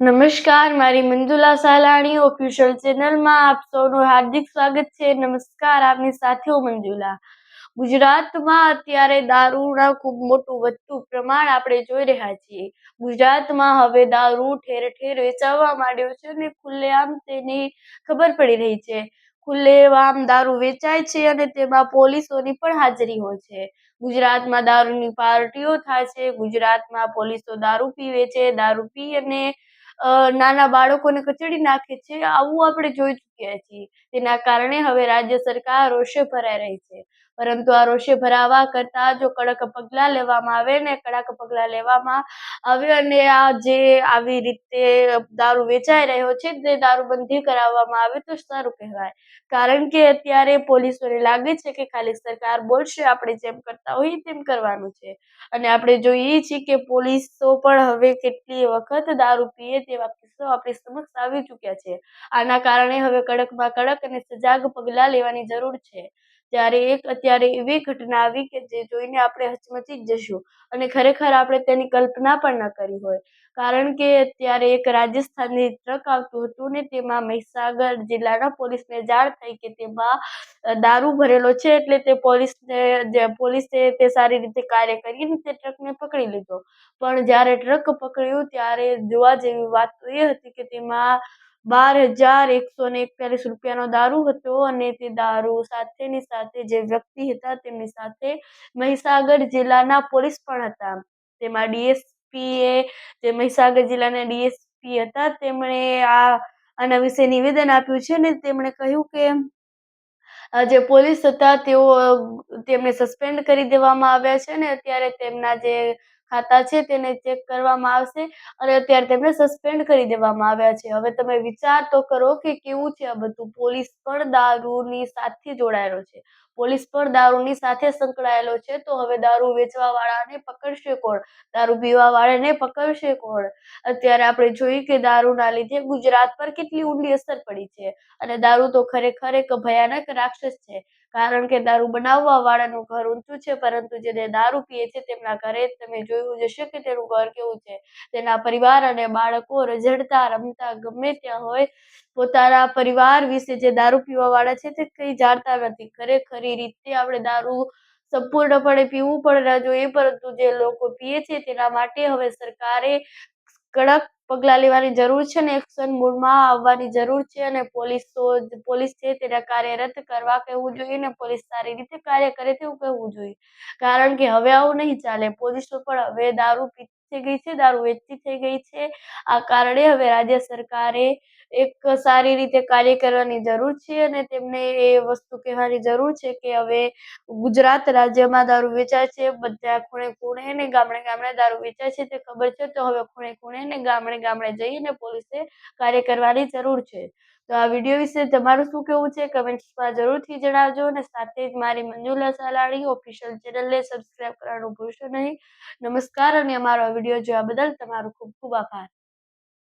નમસ્કાર, મારી મંજુલા સાલાણી ઓફિશિયલ ચેનલમાં આપ સૌનું હાર્દિક સ્વાગત છે. નમસ્કાર, આપની સાથે હું મંજુલા. ગુજરાતમાં અત્યારે દારૂના ખૂબ મોટું વધતું પ્રમાણ આપણે જોઈ રહ્યા છીએ. ગુજરાતમાં હવે દારૂ ઠેર ઠેર વેચાવા માંડ્યો છે અને ખુલ્લેઆમ તેની ખબર પડી રહી છે. ખુલ્લેઆમ દારૂ વેચાય છે અને તેમાં પોલીસોની પણ હાજરી હોય છે. ગુજરાતમાં દારૂની પાર્ટીઓ થાય છે. ગુજરાતમાં પોલીસો દારૂ પીવે છે. દારૂ પી અને નાના બાળકોને કચડી નાખે છે. આવું આપણે જોઈ ચૂક્યા છીએ. તેના કારણે હવે રાજ્ય સરકાર રોષે ભરાઈ રહી છે. પરંતુ આ રોષે ભરાવા કરતા જો કડક પગલાં લેવામાં આવે ને કડક પગલાં લેવામાં આવે અને આ જે આવી રીતે દારૂ વેચાઈ રહ્યો છે તે દારૂબંધી કરાવવામાં આવે તો સારું કહેવાય. કારણ કે અત્યારે પોલીસોને લાગે છે કે ખાલી સરકાર બોલશે, આપણે જેમ કરતા હોઈએ તેમ કરવાનું છે. અને આપણે જોઈએ છીએ કે પોલીસો પણ હવે કેટલી વખત દારૂ પીએ તેવા કિસ્સાઓ આપણી સમક્ષ આવી ચૂક્યા છે. આના કારણે હવે કડકમાં કડક અને સજાગ પગલાં લેવાની જરૂર છે. ત્યારે એક અત્યારે એવી ઘટના આવી કે જે જોઈને આપણે હચમચી જ જશું અને ખરેખર આપણે તેની કલ્પના પણ ન કરી હોય. કારણ કે અત્યારે એક રાજસ્થાનની ટ્રક આવતું હતું ને તેમાં મહીસાગર જિલ્લાના પોલીસને જાણ થઈ કે તેમાં દારૂ ભરેલો છે એટલે તે પોલીસને પોલીસે તે સારી રીતે કાર્ય કરીને તે ટ્રકને પકડી લીધો. પણ જ્યારે ટ્રક પકડ્યું ત્યારે જોવા જેવી વાત તો એ હતી કે તેમાં બાર હજાર એકસો ને એકતાલીસ રૂપિયાનો દારૂ હતો અને તે દારૂ સાથેની સાથે જે વ્યક્તિ હતા તેમની સાથે મહીસાગર જિલ્લાના પોલીસ પણ હતા. તેમાં ડીએસપીએ, જે મહીસાગર જિલ્લાના ડીએસપી હતા, તેમણે આ, આના વિશે નિવેદન આપ્યું છે ને તેમણે કહ્યું કે જે પોલીસ હતા તેઓ, તેમને સસ્પેન્ડ કરી દેવામાં આવ્યા છે ને અત્યારે તેમના જે ખાતા છે તેને ચેક કરવામાં આવશે અને અત્યારે તેમને સસ્પેન્ડ કરી દેવામાં આવ્યા છે. હવે તમે વિચાર તો કરો કે કેવું છે આ બધું? પોલીસ પણ દારૂની સાથે જોડાયેલો છે. પોલીસ પણ દારૂની સાથે સંકળાયેલો છે. તો હવે દારૂ વેચવા વાળાને પકડશે કોણ? દારૂ પીવા વાળાને પકડશે કોણ? અત્યારે આપણે જોઈએ કે દારૂના લીધે ગુજરાત પર કેટલી ઊંડી અસર પડી છે. અને દારૂ તો ખરેખર એક ભયાનક રાક્ષસ છે. કારણ કે દારૂ બનાવવા વાળાનું ઘર ઊંચું છે, પરંતુ જે દારૂ પીએ છે તેમના ઘરે તમે જોયું જશે કે તેનું ઘર કેવું છે. તેના પરિવાર અને બાળકો રઝળતા, રમતા ગમે ત્યાં હોય, પોતાના પરિવાર વિશે જે દારૂ પીવા વાળા છે તે કંઈ જાણતા નથી. ખરેખરી રીતે આપણે દારૂ સંપૂર્ણપણે પીવું પણ ન જોઈએ, પરંતુ જે લોકો પીએ છે તેના માટે હવે સરકારે કડક પગલાં લેવાની જરૂર છે ને એક્શન મૂળમાં આવવાની જરૂર છે અને પોલીસો પોલીસ છે તેના કાર્યરત કરવા કહેવું જોઈએ અને પોલીસ સારી રીતે કાર્ય કરે તેવું કહેવું જોઈએ. કારણ કે હવે આવું નહીં ચાલે. પોલીસો પણ હવે દારૂ પીતી થઈ ગઈ છે, દારૂ વેચતી થઈ ગઈ છે. આ કારણે હવે રાજ્ય સરકારે એક સારી રીતે કાર્ય કરવાની જરૂર છે અને તેમને એ વસ્તુ કહેવાની જરૂર છે કે હવે ગુજરાત રાજ્યમાં દારૂ વેચાય છે, બધા ખૂણે ખૂણે ને ગામડે ગામડે દારૂ વેચાય છે, તે ખબર છે? તો હવે ખૂણે ખૂણે ને ગામડે ગામડે જઈને પોલીસે કાર્ય કરવાની જરૂર છે. તો આ વીડિયો વિશે તમારું શું કહેવું છે? કમેન્ટ્સમાં જરૂરથી જણાવજો અને સાથે જ મારી મંજુલા સાલાણી ઓફિશિયલ ચેનલને સબસ્ક્રાઈબ કરવાનું ભૂલશો નહીં. નમસ્કાર અને અમારો વીડિયો જોવા બદલ તમારો ખૂબ ખૂબ આભાર.